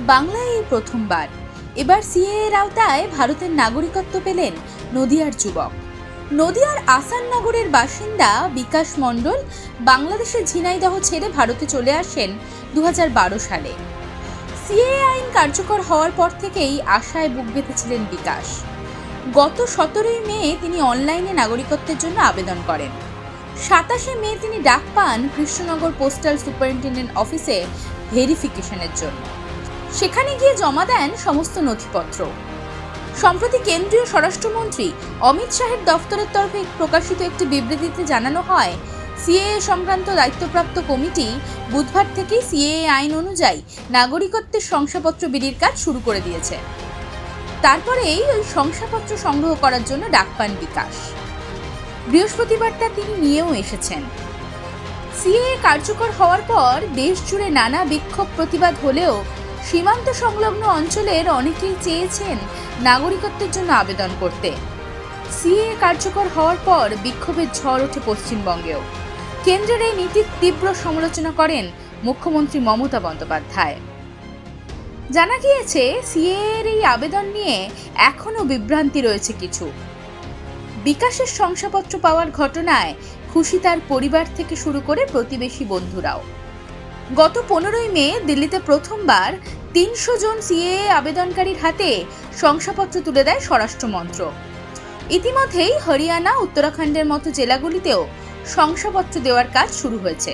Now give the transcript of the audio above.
বাংলায় এই প্রথমবার। এবার সিএ আওতায় ভারতের নাগরিকত্ব পেলেন নদিয়ার যুবক। নদিয়ার আসান নগরের বাসিন্দা বিকাশ মণ্ডল বাংলাদেশের ঝিনাইদহ ছেড়ে ভারতে চলে আসেন দু হাজার বারো সালে। সিএ আইন কার্যকর হওয়ার পর থেকেই আশায় বুক বেঁধেছিলেন বিকাশ। গত সতেরোই মে তিনি অনলাইনে নাগরিকত্বের জন্য আবেদন করেন। সাতাশে মে তিনি ডাক পান কৃষ্ণনগর পোস্টাল সুপারিনটেন্ডেন্ট অফিসে ভেরিফিকেশনের জন্য। সেখানে গিয়ে জমা দেন সমস্ত নথিপত্র। সম্প্রতি কেন্দ্রীয় স্বরাষ্ট্রমন্ত্রী অমিত শাহের দফতরের তরফে প্রকাশিত একটি বিবৃতিতে জানানো হয়, সিএএ সংক্রান্ত দায়িত্বপ্রাপ্ত কমিটি বুধবার থেকেই সিএএ আইন অনুযায়ী নাগরিকত্বের শংসাপত্র বিলির কাজ শুরু করে দিয়েছে। তারপরেই ওই শংসাপত্র সংগ্রহ করার জন্য ডাক পান বিকাশ। বৃহস্পতিবার তা তিনি নিয়েও এসেছেন। সিএএ কার্যকর হওয়ার পর দেশ জুড়ে নানা বিক্ষোভ প্রতিবাদ হলেও সীমান্ত সংলগ্ন অঞ্চলের অনেকেই চেয়েছেন নাগরিকত্বের জন্য আবেদন করতে। সিএএ কার্যকর হওয়ার পর বিক্ষোভের ঝড় ওঠে পশ্চিমবঙ্গেও। কেন্দ্রের এই নীতির তীব্র সমালোচনা করেন মুখ্যমন্ত্রী মমতা বন্দ্যোপাধ্যায়। জানা গিয়েছে সিএএ এর এই আবেদন নিয়ে এখনও বিভ্রান্তি রয়েছে কিছু। বিকাশের শংসাপত্র পাওয়ার ঘটনায় খুশি তার পরিবার থেকে শুরু করে প্রতিবেশী বন্ধুরাও। গত পনেরোই মে দিল্লিতে প্রথমবার তিনশো জন সিএএ আবেদনকারীর হাতে শংসাপত্র তুলে দেয় স্বরাষ্ট্র মন্ত্রক ইতিমধ্যেই হরিয়ানা, উত্তরাখণ্ডের মতো জেলাগুলিতেও শংসাপত্র দেওয়ার কাজ শুরু হয়েছে।